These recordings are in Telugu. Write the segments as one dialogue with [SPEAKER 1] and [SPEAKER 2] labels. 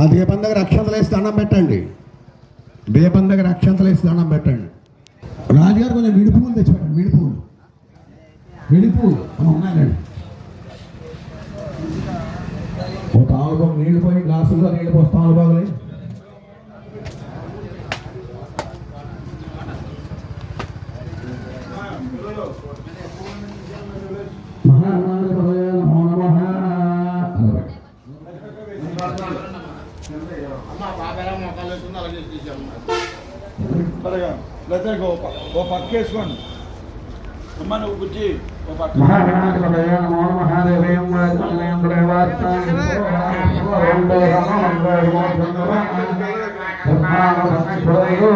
[SPEAKER 1] ఆ దీపం దగ్గర అక్షంతలు వేసి దండం పెట్టండి. దీపం దగ్గర అక్షంతలు వేసి దండం పెట్టండి. రాజుగారు కొంచెం విడిపులు తెచ్చిపెట్టండి విడిపులు. విడిపులు. ఉన్నాయండి. ఓ తాళబాగు నీళ్ళు పోయి గ్లాసుల్లో నీళ్ళు పోసి తాళబాగులే మహా నమో నమః అలవాటు.
[SPEAKER 2] త్వరగా లేకపోతే ఓ ఓ పక్క వేసుకోండి అమ్మ నువ్వు బుజ్జి ఓ పక్క
[SPEAKER 1] మహానాథపదయ నమో నమః దేవీం వాచమనీయం దేవాత్మానం ఓం దేవమో మంగళమో ధర్మానమస్వరయో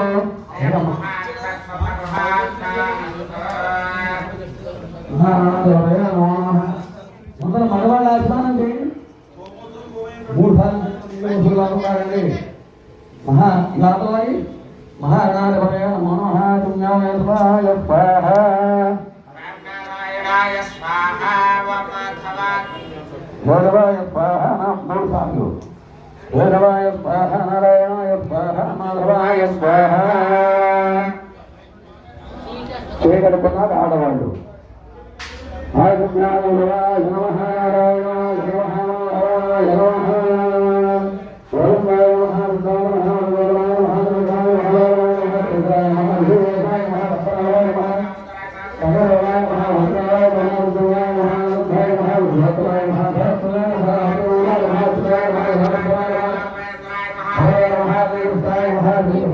[SPEAKER 1] మహానాథపదయ నమో నమః అందరూ మగవాళ్ళు ఆస్మానం చేయండి మూడు సార్లు కాదండి మహా జాతరాయి మహానాథపదయ నమో నమః పుణ్యాయ స్వాయ స్వాహ.
[SPEAKER 3] నారాయణాయ స్వాహ
[SPEAKER 1] భైరవాయ స్వాహ మూడు సార్లు. భైరవాయ స్వాహ నారాయణాయ స్వాహ మాధవాయ స్వాహ. చేయగలుగుతున్నారు ఆడవాళ్ళు. నారాయణాయ నమః. హరే